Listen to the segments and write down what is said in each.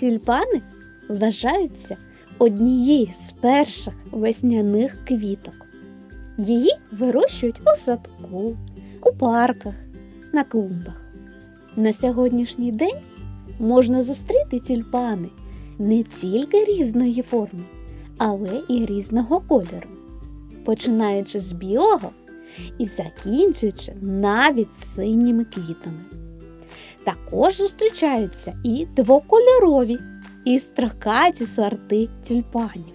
Тюльпани вважаються однією з перших весняних квіток. Її вирощують у садку, у парках, на клумбах. На сьогоднішній день можна зустріти тюльпани не тільки різної форми, але і різного кольору, починаючи з білого і закінчуючи навіть синіми квітами. Також зустрічаються і двокольорові, і строкаті сорти тюльпанів.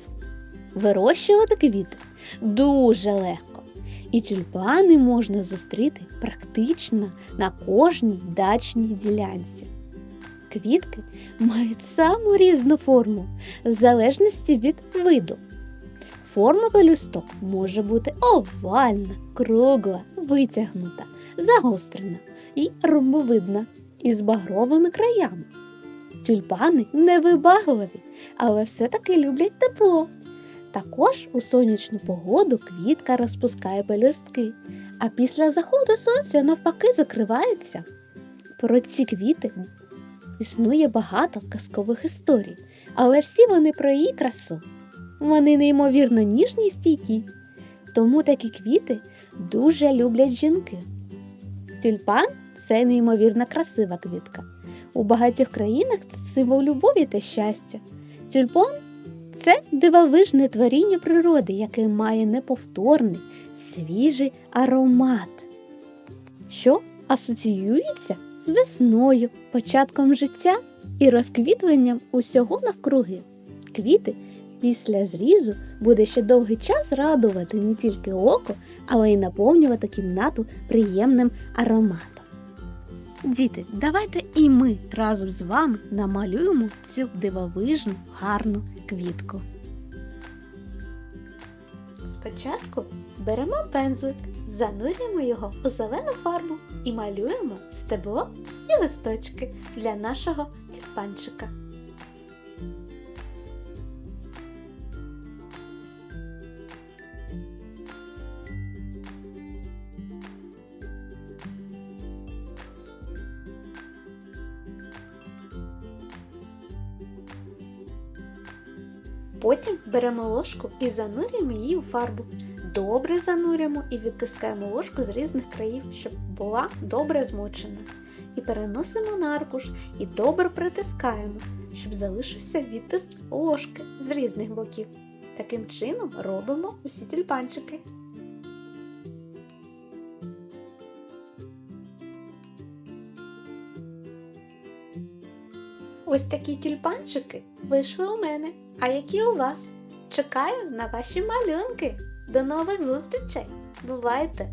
Вирощувати квіти дуже легко, і тюльпани можна зустріти практично на кожній дачній ділянці. Квітки мають саму різну форму в залежності від виду. Форма пелюсток може бути овальна, кругла, витягнута, загострена і ромбовидна із багровими краями. Тюльпани невибагливі, але все-таки люблять тепло. Також у сонячну погоду квітка розпускає пелюстки, а після заходу сонця навпаки закривається. Про ці квіти існує багато казкових історій, але всі вони про її красу. Вони неймовірно ніжні і стійкі, тому такі квіти дуже люблять жінки. Тюльпан це неймовірно красива квітка. У багатьох країнах це символ любові та щастя. Тюльпан це дивовижне творіння природи, яке має неповторний, свіжий аромат, що асоціюється з весною, початком життя і розквітуванням усього навкруги. Квіти після зрізу буде ще довгий час радувати не тільки око, але й наповнювати кімнату приємним ароматом. Діти, давайте і ми разом з вами намалюємо цю дивовижну гарну квітку. Спочатку беремо пензлик, занурюємо його у зелену фарбу і малюємо стебло і листочки для нашого тюльпанчика. Потім беремо ложку і занурюємо її у фарбу. Добре занурюємо і відтискаємо ложку з різних країв, щоб була добре змочена. І переносимо на аркуш і добре притискаємо, щоб залишився відтиск ложки з різних боків. Таким чином робимо усі тюльпанчики. Ось такі тюльпанчики вийшли у мене. А які у вас? Чекаю на ваші малюнки. До нових зустрічей! Бувайте!